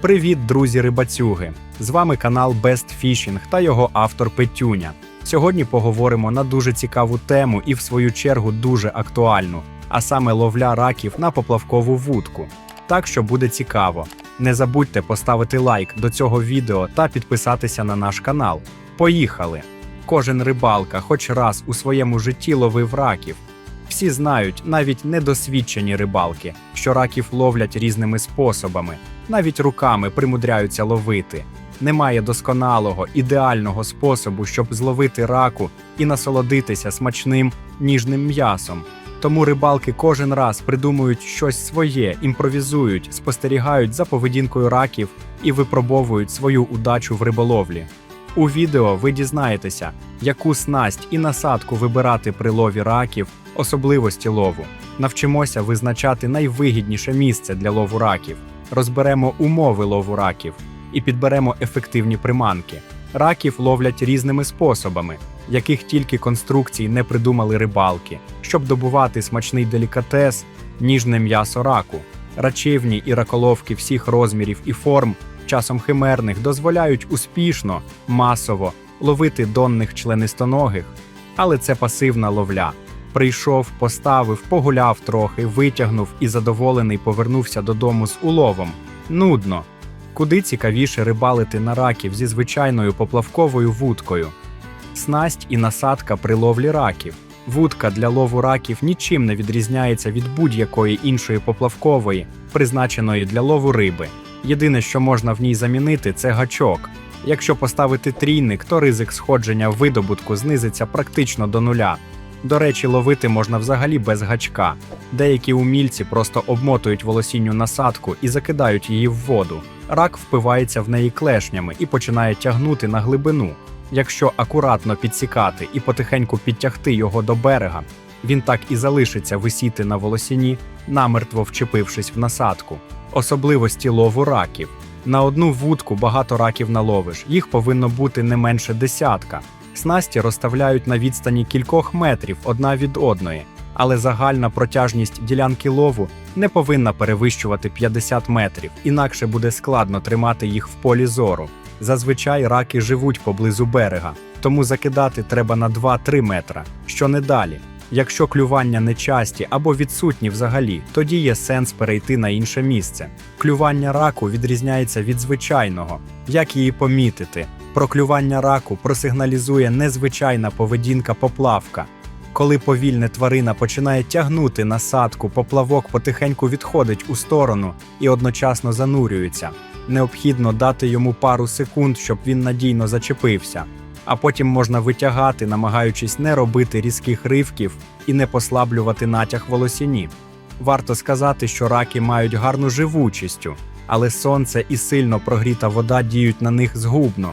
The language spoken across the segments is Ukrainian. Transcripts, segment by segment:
Привіт, друзі рибацюги! З вами канал Best Fishing та його автор Петюня. Сьогодні поговоримо на дуже цікаву тему і, в свою чергу, дуже актуальну, а саме ловля раків на поплавкову вудку. Так що буде цікаво. Не забудьте поставити лайк до цього відео та підписатися на наш канал. Поїхали! Кожен рибалка хоч раз у своєму житті ловив раків. Всі знають, навіть недосвідчені рибалки, що раків ловлять різними способами, навіть руками примудряються ловити. Немає досконалого, ідеального способу, щоб зловити раку і насолодитися смачним ніжним м'ясом. Тому рибалки кожен раз придумують щось своє, імпровізують, спостерігають за поведінкою раків і випробовують свою удачу в риболовлі. У відео ви дізнаєтеся, яку снасть і насадку вибирати при лові раків, особливості лову. Навчимося визначати найвигідніше місце для лову раків, розберемо умови лову раків і підберемо ефективні приманки. Раків ловлять різними способами, яких тільки конструкцій не придумали рибалки, щоб добувати смачний делікатес, ніжне м'ясо раку. Рачівні і раколовки всіх розмірів і форм, часом химерних, дозволяють успішно, масово ловити донних членистоногих, але це пасивна ловля. Прийшов, поставив, погуляв трохи, витягнув і задоволений повернувся додому з уловом. Нудно. Куди цікавіше рибалити на раків зі звичайною поплавковою вудкою. Снасть і насадка при ловлі раків. Вудка для лову раків нічим не відрізняється від будь-якої іншої поплавкової, призначеної для лову риби. Єдине, що можна в ній замінити, це гачок. Якщо поставити трійник, то ризик сходження видобутку знизиться практично до нуля. До речі, ловити можна взагалі без гачка. Деякі умільці просто обмотують волосінню насадку і закидають її в воду. Рак впивається в неї клешнями і починає тягнути на глибину. Якщо акуратно підсікати і потихеньку підтягти його до берега, він так і залишиться висіти на волосіні, намертво вчепившись в насадку. Особливості лову раків. На одну вудку багато раків наловиш, їх повинно бути не менше десятка. Снасті розставляють на відстані кількох метрів одна від одної, але загальна протяжність ділянки лову не повинна перевищувати 50 метрів, інакше буде складно тримати їх в полі зору. Зазвичай раки живуть поблизу берега, тому закидати треба на 2-3 метра, що не далі. Якщо клювання нечасті або відсутні взагалі, тоді є сенс перейти на інше місце. Клювання раку відрізняється від звичайного. Як її помітити? Про клювання раку просигналізує незвичайна поведінка поплавка. Коли повільне тварина починає тягнути насадку, поплавок потихеньку відходить у сторону і одночасно занурюється. Необхідно дати йому пару секунд, щоб він надійно зачепився, а потім можна витягати, намагаючись не робити різких ривків і не послаблювати натяг волосіні. Варто сказати, що раки мають гарну живучістю, але сонце і сильно прогріта вода діють на них згубно.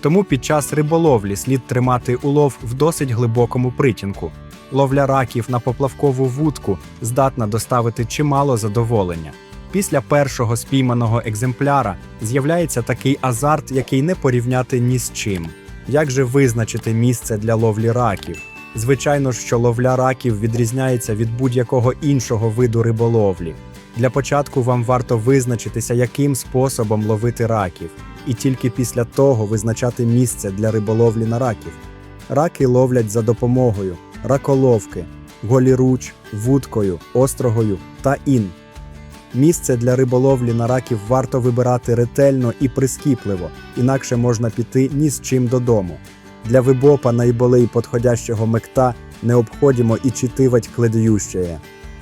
Тому під час риболовлі слід тримати улов в досить глибокому притінку. Ловля раків на поплавкову вудку здатна доставити чимало задоволення. Після першого спійманого екземпляра з'являється такий азарт, який не порівняти ні з чим. Як же визначити місце для ловлі раків? Звичайно що ловля раків відрізняється від будь-якого іншого виду риболовлі. Для початку вам варто визначитися, яким способом ловити раків, і тільки після того визначати місце для риболовлі на раків. Раки ловлять за допомогою раколовки, голіруч, вудкою, острогою та ін. Місце для риболовлі на раків варто вибирати ретельно і прискіпливо, інакше можна піти ні з чим додому. Для вибопа найболей подходящого мекта не обходимо і читивать кледющее.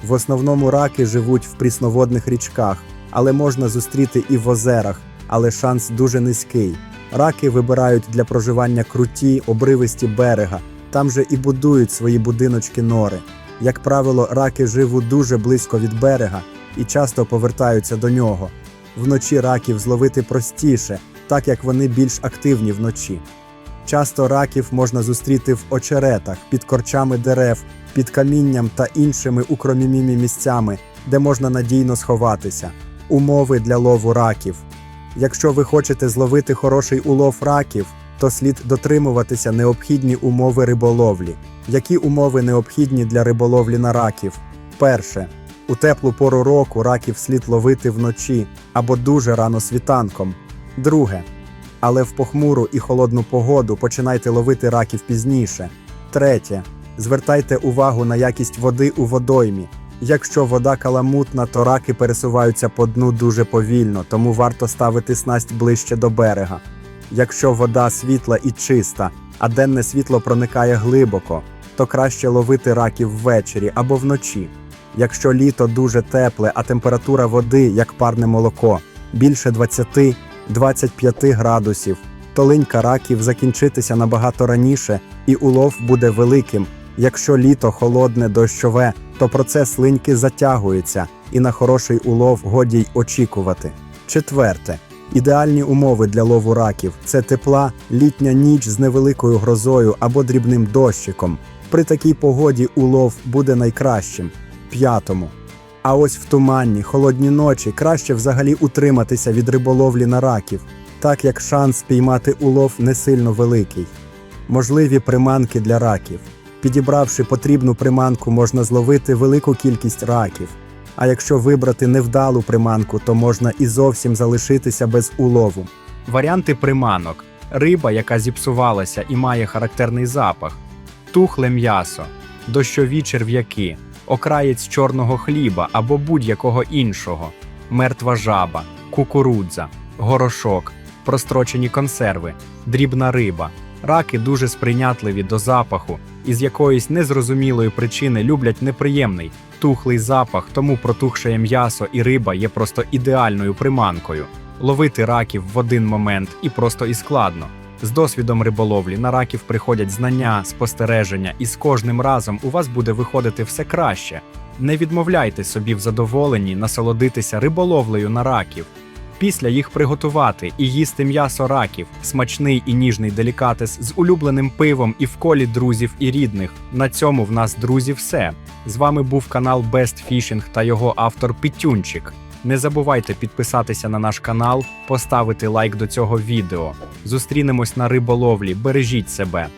В основному раки живуть в прісноводних річках, але можна зустріти і в озерах, але шанс дуже низький. Раки вибирають для проживання круті, обривисті берега, там же і будують свої будиночки нори. Як правило, раки живуть дуже близько від берега і часто повертаються до нього. Вночі раків зловити простіше, так як вони більш активні вночі. Часто раків можна зустріти в очеретах, під корчами дерев, під камінням та іншими укромімімі місцями, де можна надійно сховатися. Умови для лову раків. Якщо ви хочете зловити хороший улов раків, то слід дотримуватися необхідні умови риболовлі. Які умови необхідні для риболовлі на раків? Перше У теплу пору року раків слід ловити вночі або дуже рано світанком. Друге. Але в похмуру і холодну погоду починайте ловити раків пізніше. Третє. Звертайте увагу на якість води у водоймі. Якщо вода каламутна, то раки пересуваються по дну дуже повільно, тому варто ставити снасть ближче до берега. Якщо вода світла і чиста, а денне світло проникає глибоко, то краще ловити раків ввечері або вночі. Якщо літо дуже тепле, а температура води як парне молоко більше 20-25 градусів, то линька раків закінчитися набагато раніше і улов буде великим. Якщо літо холодне дощове, то процес линьки затягується, і на хороший улов годі й очікувати. Четверте. Ідеальні умови для лову раків це тепла літня ніч з невеликою грозою або дрібним дощиком. При такій погоді улов буде найкращим. П'ятому. А ось в туманні, холодні ночі краще взагалі утриматися від риболовлі на раків, так як шанс спіймати улов не сильно великий. Можливі приманки для раків. Підібравши потрібну приманку, можна зловити велику кількість раків. А якщо вибрати невдалу приманку, то можна і зовсім залишитися без улову. Варіанти приманок: риба, яка зіпсувалася і має характерний запах, тухле м'ясо, дощові черв'яки, окраєць чорного хліба або будь-якого іншого, мертва жаба, кукурудза, горошок, прострочені консерви, дрібна риба. Раки дуже сприйнятливі до запаху і з якоїсь незрозумілої причини люблять неприємний, тухлий запах, тому протухше м'ясо і риба є просто ідеальною приманкою. Ловити раків в один момент і просто і складно. З досвідом риболовлі на раків приходять знання, спостереження, і з кожним разом у вас буде виходити все краще. Не відмовляйте собі в задоволенні насолодитися риболовлею на раків. Після їх приготувати і їсти м'ясо раків, смачний і ніжний делікатес з улюбленим пивом і в колі друзів і рідних. На цьому в нас, друзі, все. З вами був канал Best Fishing та його автор Пітюнчик. Не забувайте підписатися на наш канал, поставити лайк до цього відео. Зустрінемось на риболовлі. Бережіть себе.